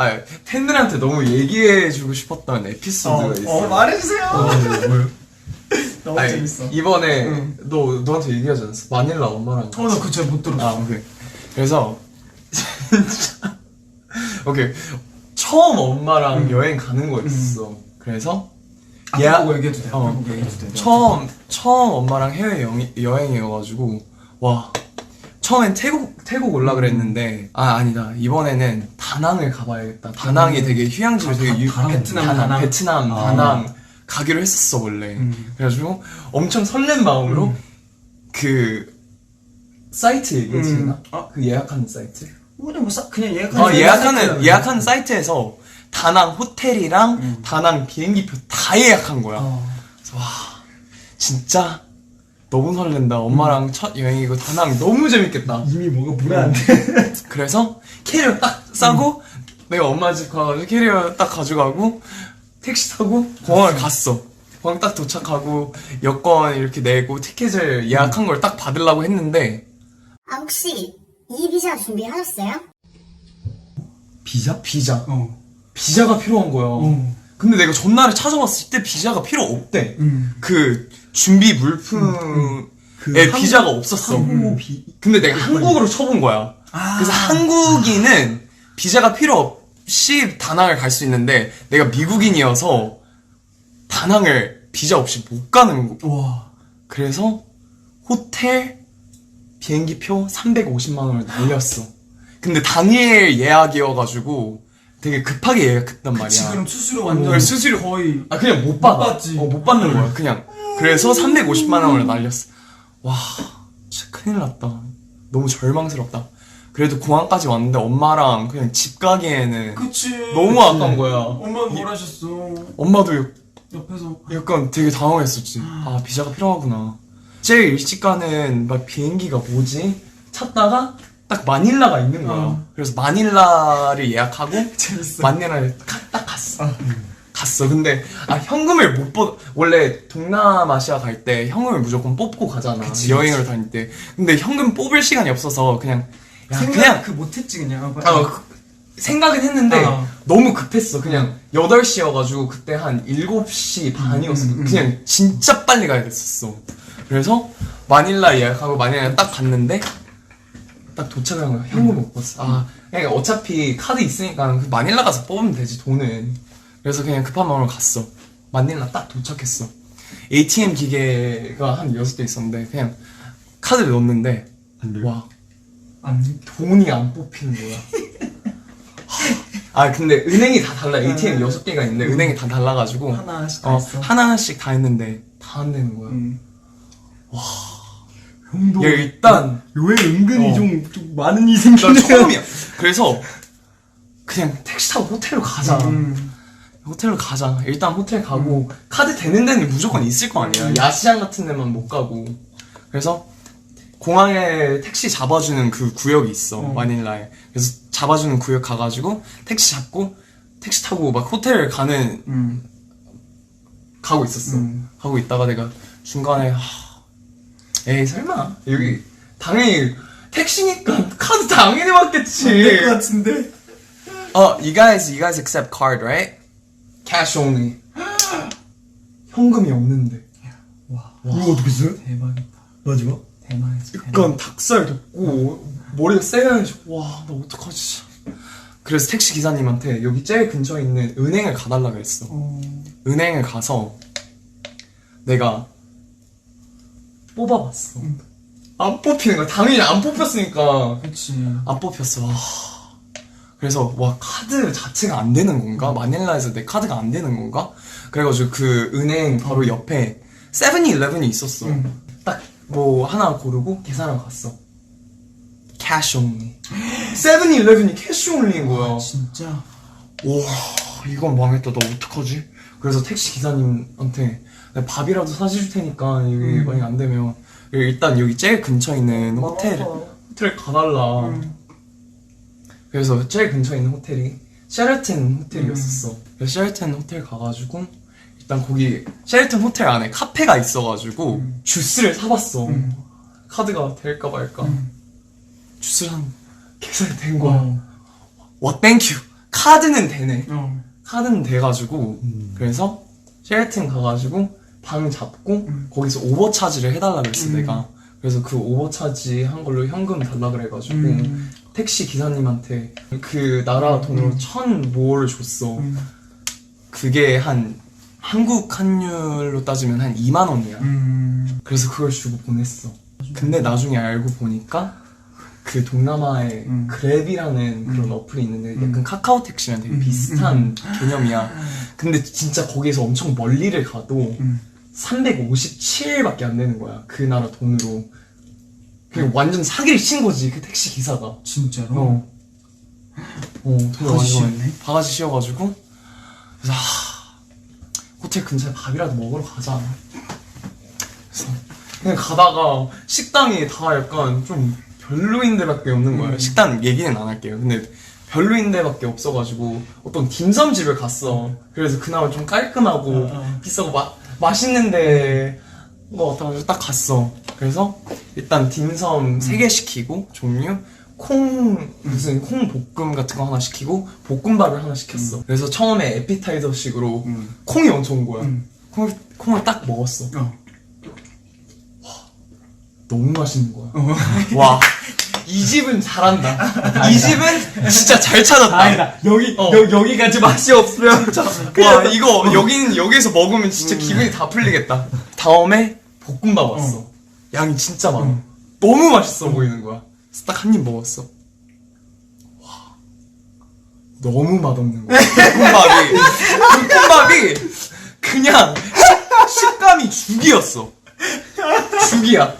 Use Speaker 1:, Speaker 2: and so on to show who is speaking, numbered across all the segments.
Speaker 1: 아 팬들한테 너무 얘기해주고 싶었던 에피소드가 있어.
Speaker 2: 어, 말해주세요.
Speaker 1: 뭐요?
Speaker 2: 너무
Speaker 1: 아니,
Speaker 2: 재밌어.
Speaker 1: 이번에
Speaker 2: 응.
Speaker 1: 너 너한테 얘기하지 않았어? 마닐라 엄마랑.
Speaker 2: 어, 나 그거 잘못 들었어.
Speaker 1: 아 오케이. 그래서 진짜 오케이 처음 엄마랑
Speaker 2: 응.
Speaker 1: 여행 가는 거였어. 그래서
Speaker 2: 아,
Speaker 1: 야-
Speaker 2: 그거 얘기해도 돼.
Speaker 1: 어.
Speaker 2: 얘기해도 돼.
Speaker 1: 처음 처음 엄마랑 해외 여행, 여행이어가지고 와 처음엔 태국 태국 올라 그랬는데 아 아니다 이번에는 다낭을 가봐야겠다 다낭이 되게 휴양지로 되게 유,
Speaker 2: 다- 베트남 다낭?
Speaker 1: 베트남
Speaker 2: 아.
Speaker 1: 다낭 가기로 했었어 원래
Speaker 2: 음.
Speaker 1: 그래가지고 엄청 설렌 마음으로
Speaker 2: 음.
Speaker 1: 그 사이트 얘기해도
Speaker 2: 음. 어?
Speaker 1: 그 예약하는 사이트?
Speaker 2: 그냥 뭐 싸, 그냥 예약하는
Speaker 1: 어, 예약하는
Speaker 2: 사이트야.
Speaker 1: 예약하는 사이트에서 다낭 호텔이랑
Speaker 2: 음.
Speaker 1: 다낭 비행기표 다 예약한 거야.
Speaker 2: 어.
Speaker 1: 그래서 와 진짜 너무 설렌다. 엄마랑 첫 여행이고 다낭 너무 재밌겠다.
Speaker 2: 이미 뭐가 불안한데.
Speaker 1: 그래서 캐리어 딱 싸고 내가 엄마 집 가가지고 캐리어 딱 가져가고 택시 타고 공항을 갔어. 공항 딱 도착하고 여권 이렇게 내고 티켓을 예약한 걸 딱 받으려고 했는데
Speaker 3: 아, 혹시 이 비자 준비하셨어요?
Speaker 1: 비자? 비자.
Speaker 2: 어.
Speaker 1: 비자가 필요한 거야.
Speaker 2: 어.
Speaker 1: 근데 내가 전날에 찾아봤을 때 비자가 필요 없대.
Speaker 2: 음.
Speaker 1: 그 준비 물품에
Speaker 2: 그
Speaker 1: 비자가 없었어.
Speaker 2: 항공 비.
Speaker 1: 근데 내가 한국으로 쳐본 거야.
Speaker 2: 아.
Speaker 1: 그래서 한국인은 비자가 필요 없이 다낭을 갈 수 있는데 내가 미국인이어서 다낭을 비자 없이 못 가는 거.
Speaker 2: 와.
Speaker 1: 그래서 호텔 비행기표 350만 원을 날렸어. 근데 당일 예약이어가지고 되게 급하게 예약했단 말이야.
Speaker 2: 지금 수수료 완전
Speaker 1: 어, 수수료
Speaker 2: 거의
Speaker 1: 아 그냥 못 받아.
Speaker 2: 받지.
Speaker 1: 어, 못 받는 거야. 그냥. 그래서 350만 원을 날렸어. 와, 진짜 큰일 났다. 너무 절망스럽다. 그래도 공항까지 왔는데 엄마랑 그냥 집 가기에는
Speaker 2: 그치.
Speaker 1: 너무 아까운 거야.
Speaker 2: 엄마는 뭘 하셨어?
Speaker 1: 엄마도 약-
Speaker 2: 옆에서.
Speaker 1: 약간 되게 당황했었지. 아 비자가 필요하구나. 제일 일찍 가는 막 비행기가 뭐지? 찾다가 딱 마닐라가 있는 거야.
Speaker 2: 어.
Speaker 1: 그래서 마닐라를 예약하고
Speaker 2: 재밌어.
Speaker 1: 만내를 가- 딱 갔어. 갔어. 근데 아 현금을 못 뽑. 원래 동남아시아 갈 때 현금을 무조건 뽑고 가잖아.
Speaker 2: 그치,
Speaker 1: 여행을 다닐 때. 근데 현금 뽑을 시간이 없어서 그냥 야,
Speaker 2: 생각
Speaker 1: 그냥
Speaker 2: 그 못했지 그냥.
Speaker 1: 어, 그- 생각은 했는데
Speaker 2: 어.
Speaker 1: 너무 급했어. 그냥 8시여가지고 그때 한 7시 반이었어.
Speaker 2: 음, 음.
Speaker 1: 그냥 진짜 빨리 가야 됐었어. 그래서 마닐라 예약하고 마닐라 딱 갔는데 딱 도착한 거야. 현금 못 봤어. 아, 그냥 어차피 카드 있으니까 그 마닐라 가서 뽑으면 되지, 돈은. 그래서 그냥 급한 마음으로 갔어. 마닐라 딱 도착했어. ATM 기계가 한 6대 있었는데 그냥 카드를 넣었는데 와,
Speaker 2: 안.
Speaker 1: 돈이 안 뽑히는 거야. 아 근데 은행이 다 달라. ATM 여섯 개가 있는데 은행이 다 달라가지고
Speaker 2: 하나씩 다
Speaker 1: 어,
Speaker 2: 했어.
Speaker 1: 하나하나씩 다 했는데 다 안 되는 거야.
Speaker 2: 음. 와. 형도.
Speaker 1: 야, 일단
Speaker 2: 요에 은근히
Speaker 1: 어.
Speaker 2: 좀, 좀 많은 일이
Speaker 1: 나
Speaker 2: 생기네.
Speaker 1: 처음이야. 그래서 그냥 택시 타고 호텔로 가자.
Speaker 2: 음.
Speaker 1: 호텔로 가자. 일단 호텔 가고 카드 되는 데는 무조건 있을 거 아니야.
Speaker 2: 음.
Speaker 1: 야시장 같은 데만 못 가고. 그래서 공항에 택시 잡아주는 그 구역이 있어.
Speaker 2: 어.
Speaker 1: 마닐라에. 그래서 잡아주는 구역 가가지고 택시 잡고 택시 타고 막 호텔 가는
Speaker 2: 음.
Speaker 1: 가고 있었어.
Speaker 2: 음.
Speaker 1: 가고 있다가 내가 중간에 하, 에이 설마 여기 당연히 택시니까 카드 당연히 받겠지.
Speaker 2: 될것 같은데.
Speaker 1: 어, you guys, you guys accept card, right? Cash only. 현금이 없는데.
Speaker 2: 와.
Speaker 4: 이거 어떻게 써요?
Speaker 2: 대박이다.
Speaker 4: 마지막?
Speaker 2: 대박이지.
Speaker 1: 약간 닭살 돋고 머리가 세가지고 와, 나 어떡하지? 그래서 택시 기사님한테 여기 제일 근처에 있는 은행을 가달라 그랬어.
Speaker 2: 어.
Speaker 1: 은행을 가서 내가 뽑아봤어. 안 뽑히는 거야. 당연히 안 뽑혔으니까.
Speaker 2: 그치.
Speaker 1: 안 뽑혔어. 와. 그래서 와 카드 자체가 안 되는 건가? 마닐라에서 내 카드가 안 되는 건가? 그래가지고 그 은행 바로 옆에 세븐일레븐이 있었어.
Speaker 2: 음.
Speaker 1: 딱뭐 하나 고르고 계산하러 갔어. 캐시 온리. 세븐일레븐이 캐시 온리인 거야.
Speaker 2: 아, 진짜.
Speaker 1: 와 이건 망했다. 나 어떡하지? 그래서 택시 기사님한테 밥이라도 사줄 테니까 여기
Speaker 2: 음.
Speaker 1: 만약 안 되면 일단 여기 제일 근처에 있는 호텔 호텔 가달라.
Speaker 2: 음.
Speaker 1: 그래서 제일 근처에 있는 호텔이 셰르튼 호텔이었었어.
Speaker 2: 음.
Speaker 1: 그래서 셰르튼 호텔 가가지고 일단 거기 셰르튼 호텔 안에 카페가 있어가지고 주스를 사봤어.
Speaker 2: 음.
Speaker 1: 카드가 될까 말까.
Speaker 2: 음.
Speaker 1: 주스를 한 계산이 된 거야.
Speaker 2: 어.
Speaker 1: 와 땡큐 카드는 되네.
Speaker 2: 어.
Speaker 1: 카드는 돼가지고 그래서 쉐라튼 가가지고 방 잡고 거기서 오버차지를 해달라 그랬어 내가 그래서 그 오버차지 한 걸로 현금 달라 그래가지고
Speaker 2: 음.
Speaker 1: 택시 기사님한테 그 나라 돈으로 천 모를 줬어 그게 한 한국 환율로 따지면 한 2만 원이야
Speaker 2: 음.
Speaker 1: 그래서 그걸 주고 보냈어 근데 나중에 알고 보니까 그 동남아에
Speaker 2: 음.
Speaker 1: 그랩이라는 그런 어플이 있는데 약간 카카오 택시랑 되게 비슷한 개념이야. 근데 진짜 거기서 엄청 멀리를 가도
Speaker 2: 음.
Speaker 1: 357밖에 안 되는 거야. 그 나라 돈으로. 그냥 완전 사기를 친 거지 그 택시 기사가.
Speaker 2: 진짜로?
Speaker 1: 어. 어,
Speaker 2: 바가지 씌웠네?
Speaker 1: 바가지 씌워가지고 그래서 하, 호텔 근처에 밥이라도 먹으러 가자. 그래서 그냥 가다가 식당이 다 약간 좀 별로인 데밖에 없는 거예요.
Speaker 2: 음.
Speaker 1: 식당 얘기는 안 할게요. 근데 별로인 데밖에 없어가지고 어떤 딤섬집을 갔어. 그래서 그나마 좀 깔끔하고
Speaker 2: 어, 어.
Speaker 1: 비싸고 마, 맛있는데 뭐 같아가지고 딱 갔어. 그래서 일단 딤섬 세개 시키고 종류 콩 무슨 콩 볶음 같은 거 하나 시키고 볶음밥을 하나 시켰어. 그래서 처음에 에피타이저식으로
Speaker 2: 음.
Speaker 1: 콩이 엄청 온 거야.
Speaker 2: 음.
Speaker 1: 콩을 콩을 딱 먹었어.
Speaker 2: 어.
Speaker 1: 너무 맛있는 거야.
Speaker 2: 어.
Speaker 1: 와. 이 집은 잘한다. 이 집은 진짜 잘 찾았다.
Speaker 2: 다행이다. 여기,
Speaker 1: 어.
Speaker 2: 여, 여기까지 맛이 없으면.
Speaker 1: 와 이거 여기는 여기서 먹으면 진짜 기분이 다 풀리겠다. 다음에 볶음밥 왔어. 양이 진짜 많아. 너무 맛있어 보이는 거야. 그래서 딱 한 입 먹었어. 와 너무 맛없는 거야. 볶음밥이 볶음밥이 그냥 식, 식감이 죽이었어. 죽이야.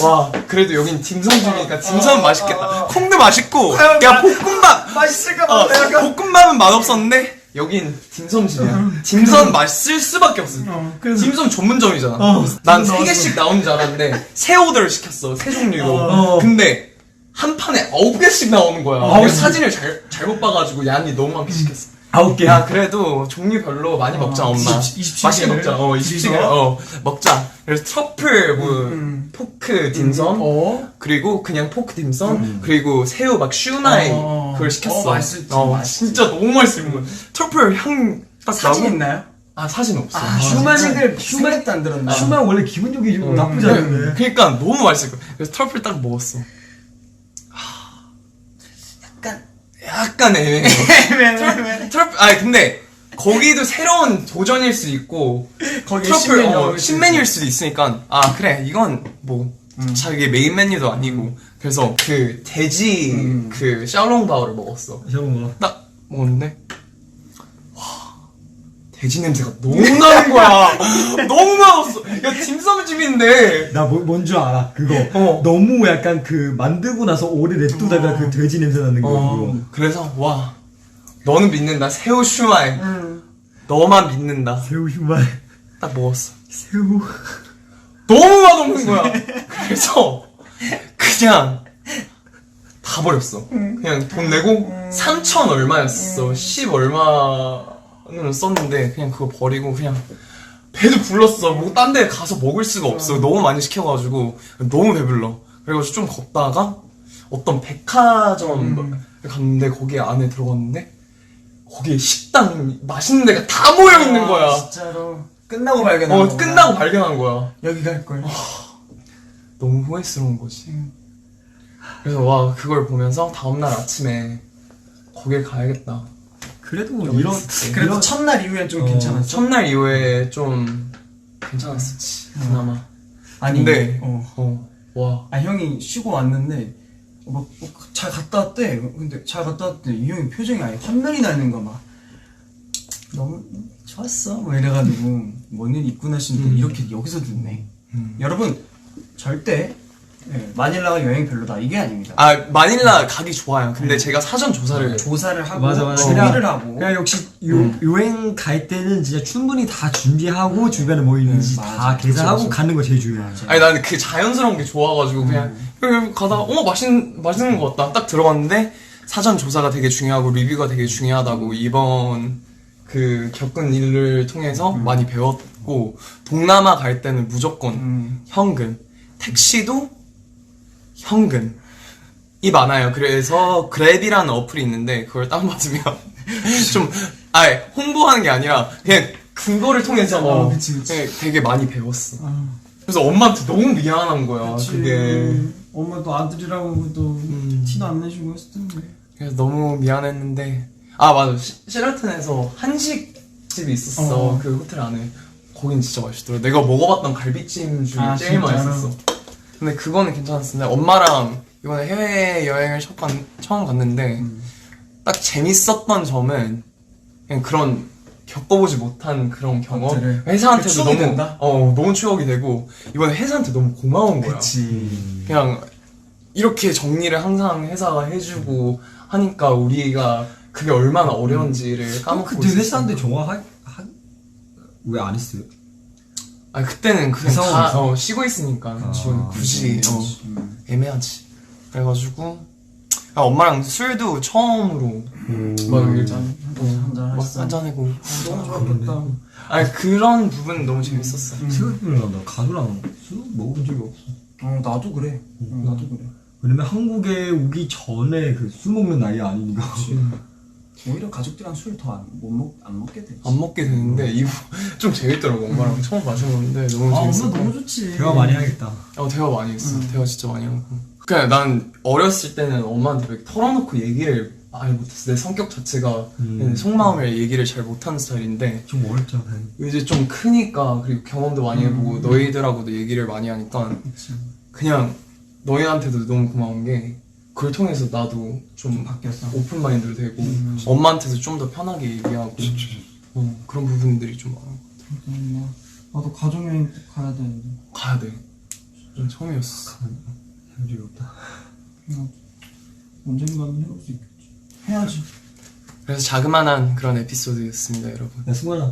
Speaker 1: 와 그래도 여긴 딤섬집이니까 딤섬 은 맛있겠다. 콩도 맛있고 야 볶음밥
Speaker 2: 맛있을까
Speaker 1: 어, 볶음밥은 맛없었는데 여긴 딤섬집이야. 딤섬 맛있을 수밖에 없어.
Speaker 2: 어, 그래서-
Speaker 1: 딤섬 전문점이잖아.
Speaker 2: 어,
Speaker 1: 난세
Speaker 2: 나왔어.
Speaker 1: 개씩 나오는 줄 알았는데 새 오더를 시켰어. 새 종류로.
Speaker 2: 어.
Speaker 1: 근데 한 판에 아홉 개씩 나오는 거야.
Speaker 2: 아홉
Speaker 1: 내가
Speaker 2: 개.
Speaker 1: 사진을 잘, 잘못 봐가지고 양이 너무 많게 시켰어.
Speaker 2: 아홉 개.
Speaker 1: 야 그래도 종류별로 많이 먹자 엄마.
Speaker 2: 20, 27
Speaker 1: 맛있게
Speaker 2: 개를?
Speaker 1: 먹자. 어 27개. 어 먹자. 그래서 트러플 뭐
Speaker 2: 음.
Speaker 1: 포크 딤섬
Speaker 2: 어?
Speaker 1: 그리고 그냥 포크 딤섬 그리고 새우 막 슈나이
Speaker 2: 어.
Speaker 1: 그걸 시켰어.
Speaker 2: 어, 맛있을 줄
Speaker 1: 어,
Speaker 2: 맛있지.
Speaker 1: 진짜 너무 맛있어 보여. 트러플 향 딱
Speaker 2: 사진
Speaker 1: 나고-
Speaker 2: 있나요?
Speaker 1: 아 사진 없어.
Speaker 2: 아, 휴만이들
Speaker 4: 휴만-
Speaker 2: 생각도 안 들었나?
Speaker 4: 슈만 원래 기분 좋게 좀
Speaker 1: 음.
Speaker 4: 나쁘지 않은데.
Speaker 1: 그러니까 너무 맛있을 거야. 그래서 트러플 딱 먹었어.
Speaker 2: 약간.
Speaker 1: 약간 애매해. 트러플, 트러플 아니 근데 거기도 새로운 도전일 수 있고
Speaker 2: 거기
Speaker 1: 트러플
Speaker 2: 신메뉴
Speaker 1: 어, 신메뉴일 수도 있으니까 아 그래 이건 뭐
Speaker 2: 음.
Speaker 1: 자기 메인 메뉴도 아니고 그래서 그 돼지
Speaker 2: 음.
Speaker 1: 그 샤오롱바오를 먹었어.
Speaker 4: 거.
Speaker 1: 딱 먹었는데 와 돼지 냄새가 너무 나는 거야. 너무 맛없어. 야 딤섬집인데
Speaker 4: 나 뭔 줄 알아. 그거.
Speaker 1: 어.
Speaker 4: 너무 약간 그 만들고 나서 오래 냅두다가 그 돼지 냄새 나는 거.
Speaker 1: 어,
Speaker 4: 그거.
Speaker 1: 그래서 와 너는 믿는다 새우 슈마이
Speaker 2: 음.
Speaker 1: 너만 믿는다
Speaker 4: 새우 휴만.
Speaker 1: 딱 먹었어.
Speaker 4: 새우.
Speaker 1: 너무 맛없는 거야. 그래서 그냥 다 버렸어. 그냥 돈 내고 3천 얼마였어. 10 얼마 는 썼는데 그냥 그거 버리고 그냥 배도 불렀어. 뭐 딴 데 가서 먹을 수가 없어. 너무 많이 시켜가지고 너무 배불러. 그래가지고 좀 걷다가 어떤 백화점 갔는데 거기 안에 들어갔는데 거기에 식당 맛있는 데가 다 모여 있는 거야.
Speaker 2: 아, 진짜로. 끝나고 발견한
Speaker 1: 어
Speaker 2: 거.
Speaker 1: 끝나고 발견한 거야.
Speaker 2: 여기 갈 걸.
Speaker 1: 너무 후회스러운 거지. 그래서 와 그걸 보면서 다음날 아침에 거길 가야겠다.
Speaker 4: 그래도
Speaker 1: 여기
Speaker 4: 이런.
Speaker 2: 그래도
Speaker 4: 이런-
Speaker 2: 첫날 이후엔 좀
Speaker 4: 어,
Speaker 2: 괜찮았어.
Speaker 1: 첫날 이후에 좀 괜찮았었지. 그나마.
Speaker 2: 아니,
Speaker 1: 근데
Speaker 2: 어.
Speaker 1: 어, 와
Speaker 2: 아, 형이 쉬고 왔는데, 막, 뭐, 잘 갔다 왔대. 근데 잘 갔다 왔대. 이 형이 표정이 아예 환멸이 나는 거야, 막. 너무 좋았어. 뭐 이래가지고, 뭔 일 있구나 싶는데, 이렇게 여기서 죽네.
Speaker 1: 음.
Speaker 2: 여러분, 절대, 예, 마닐라가 여행 별로다. 이게 아닙니다.
Speaker 1: 아 마닐라 가기 좋아요. 근데 제가 사전 조사를
Speaker 2: 조사를 하고,
Speaker 4: 맞아, 맞아.
Speaker 2: 준비를
Speaker 4: 그냥-
Speaker 2: 하고.
Speaker 4: 그냥 역시 요, 여행 갈 때는 진짜 충분히 다 준비하고 주변에 뭐 있는지
Speaker 2: 음,
Speaker 4: 다
Speaker 2: 맞아.
Speaker 4: 계산하고. 가는 거 제일 중요해.
Speaker 2: 맞아.
Speaker 1: 아니 나는 그 자연스러운 게 좋아가지고 그냥 여기 가다가 어 맛있 맛있는 것 같다 딱 들어갔는데 사전 조사가 되게 중요하고 리뷰가 되게 중요하다고 이번 그 겪은 일을 통해서 많이 배웠고 동남아 갈 때는 무조건
Speaker 2: 음.
Speaker 1: 현금 택시도 현금 많아요. 그래서 그랩이라는 어플이 있는데 그걸 다운받으면 좀 아예 홍보하는 게 아니라 그냥 그거를 통해서
Speaker 2: 어, 그치, 그치.
Speaker 1: 그냥 되게 많이 배웠어.
Speaker 2: 아,
Speaker 1: 그래서 엄마한테 너무 미안한 거야.
Speaker 2: 그치.
Speaker 1: 그게
Speaker 2: 엄마도 아들이라고 또
Speaker 1: 음.
Speaker 2: 티도 안 내주고 했을 텐데.
Speaker 1: 그래서 너무 미안했는데 아 맞아 시, 시라튼에서 한식 집이 있었어
Speaker 2: 어.
Speaker 1: 그 호텔 안에 거긴 진짜 맛있더라 내가 먹어봤던 갈비찜 중에
Speaker 2: 아,
Speaker 1: 제일
Speaker 2: 진짜로?
Speaker 1: 맛있었어 근데 그거는 괜찮았는데 엄마랑 이번에 해외 여행을 처음, 갔, 갔는데
Speaker 2: 음.
Speaker 1: 딱 재밌었던 점은 그냥 그런 겪어보지 못한 그런 경험
Speaker 2: 것들을.
Speaker 1: 회사한테도 너무
Speaker 2: 된다?
Speaker 1: 어 너무 추억이 되고 이번에 회사한테 너무 고마운 거야
Speaker 2: 그치.
Speaker 1: 그냥 이렇게 정리를 항상 회사가 해주고 하니까 우리가 그게 얼마나 어려운지를 까먹고
Speaker 4: 그때
Speaker 1: 있었어.
Speaker 4: 회사인데 정화 왜안 했어요?
Speaker 1: 아 그때는 그냥 그다
Speaker 4: 상황에서?
Speaker 1: 어, 쉬고 있으니까
Speaker 4: 아,
Speaker 1: 지금 굳이 어,
Speaker 2: 음.
Speaker 1: 애매하지. 그래가지고 아, 엄마랑 술도 처음으로 막 일단
Speaker 2: 한잔
Speaker 1: 막
Speaker 2: 했어.
Speaker 1: 한잔하고
Speaker 2: 너무 좋았겠다.
Speaker 1: 아니 그런 부분 너무 재밌었어.
Speaker 2: 음.
Speaker 4: 생각해보면 나 가수랑 술 먹어본 적이 없어.
Speaker 2: 어, 나도 그래. 어, 나도 그래.
Speaker 4: 왜냐면 한국에 오기 전에 그 술 먹는 나이 아니니까.
Speaker 2: 오히려 가족들이랑 술더못 먹, 안 먹게 되지.
Speaker 1: 안 먹게 되는데 이거 좀 재밌더라고 엄마랑 처음 마셔봤는데 너무
Speaker 2: 아,
Speaker 1: 재밌었고.
Speaker 2: 엄마 너무 좋지.
Speaker 4: 대화 많이 해야겠다.
Speaker 1: 어, 대화 많이 했어.
Speaker 2: 음.
Speaker 1: 대화 진짜 많이 하고. 그냥 난 어렸을 때는 엄마한테 막 털어놓고 얘기를 많이 못했어. 내 성격 자체가
Speaker 4: 음.
Speaker 1: 내 속마음을 얘기를 잘 못하는 스타일인데
Speaker 4: 좀 어렵잖아.
Speaker 1: 이제 좀 크니까 그리고 경험도 많이 해보고
Speaker 2: 음.
Speaker 1: 너희들하고도 얘기를 많이 하니까
Speaker 2: 그치.
Speaker 1: 그냥 너희한테도 너무 고마운 게 그걸 통해서 나도 좀
Speaker 2: 바뀌었어.
Speaker 1: 오픈 마인드로 되고
Speaker 2: 음.
Speaker 1: 엄마한테도 좀 더 편하게 얘기하고 어, 그런 부분들이 좀 많아.
Speaker 2: 엄마, 나도 가족여행 꼭 가야 되는데.
Speaker 1: 가야 돼. 좀 처음이었어.
Speaker 4: 해본 적이 없다.
Speaker 2: 언젠가는 해볼 수 있겠지. 해야지.
Speaker 1: 그래서 자그마한 그런 에피소드였습니다, 여러분.
Speaker 4: 야, 승관아.